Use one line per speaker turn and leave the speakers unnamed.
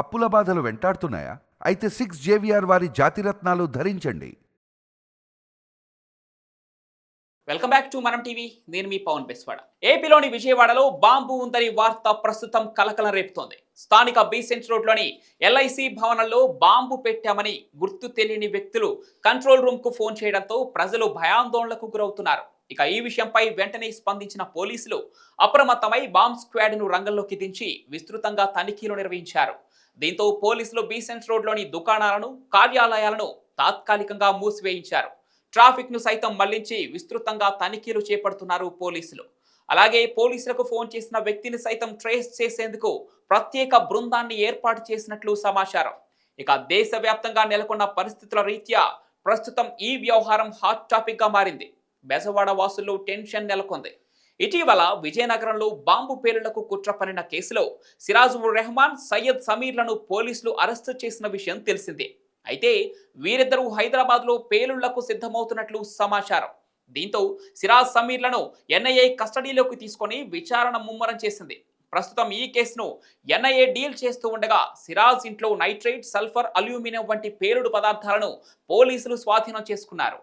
అప్పుల బాధలు వెంటాడుతున్నాయా? అయితే సిక్స్ జేవిఆర్ వారి జాతిరత్నాలు ధరించండి.
Welcome back to Manam TV నేను మీ పవన్ బెస్వాడ. ఏపీలోని విజయవాడలో బాంబు ఉందని వార్త ప్రస్తుతం కలకలం రేపుతోంది. స్థానిక బీసెంట్ రోడ్లోని ఎల్ఐసి భవనంలో బాంబు పెట్టామని గుర్తు తెలియని వ్యక్తులు కంట్రోల్ రూమ్కు ఫోన్ చేయడంతో ప్రజలు భయాందోళనకు గురవుతున్నారు. ఇక ఈ విషయంపై వెంటనే స్పందించిన పోలీసులు అప్రమత్తమై బాంబ్ స్క్వాడ్ను రంగంలోకి దించి విస్తృతంగా తనిఖీలు నిర్వహించారు. దీంతో పోలీసులు బీసెంట్ రోడ్లోని దుకాణాలను కార్యాలయాలను తాత్కాలికంగా మూసివేయించారు. ట్రాఫిక్ను సైతం మళ్ళించి విస్తృతంగా తనిఖీలు చేపడుతున్నారు పోలీసులు. అలాగే పోలీసులకు ఫోన్ చేసిన వ్యక్తిని సైతం ట్రేస్ చేసేందుకు ప్రత్యేక బృందాన్ని ఏర్పాటు చేసినట్లు సమాచారం. ఇక దేశవ్యాప్తంగా నెలకొన్న పరిస్థితుల రీత్యా ప్రస్తుతం ఈ వ్యవహారం హాట్ టాపిక్గా మారింది. బెజవాడ వాసుల్లో టెన్షన్ నెలకొంది. ఇటీవల విజయనగరంలో బాంబు పేలులకు కుట్ర పనిన కేసులో సిరాజుర్ రెహమాన్ సయ్యద్ సమీర్లను పోలీసులు అరెస్టు చేసిన విషయం తెలిసిందే. అయితే వీరిద్దరూ హైదరాబాద్లో పేలుళ్ళకు సిద్ధమవుతున్నట్లు సమాచారం. దీంతో సిరాజ్ సమీర్లను ఎన్ఐఏ కస్టడీలోకి తీసుకొని విచారణ ముమ్మరం చేసింది. ప్రస్తుతం ఈ కేసును ఎన్ఐఏ డీల్ చేస్తూ ఉండగా సిరాజ్ ఇంట్లో నైట్రేట్ సల్ఫర్ అల్యూమినియం వంటి పేలుడు పదార్థాలను పోలీసులు స్వాధీనం చేసుకున్నారు.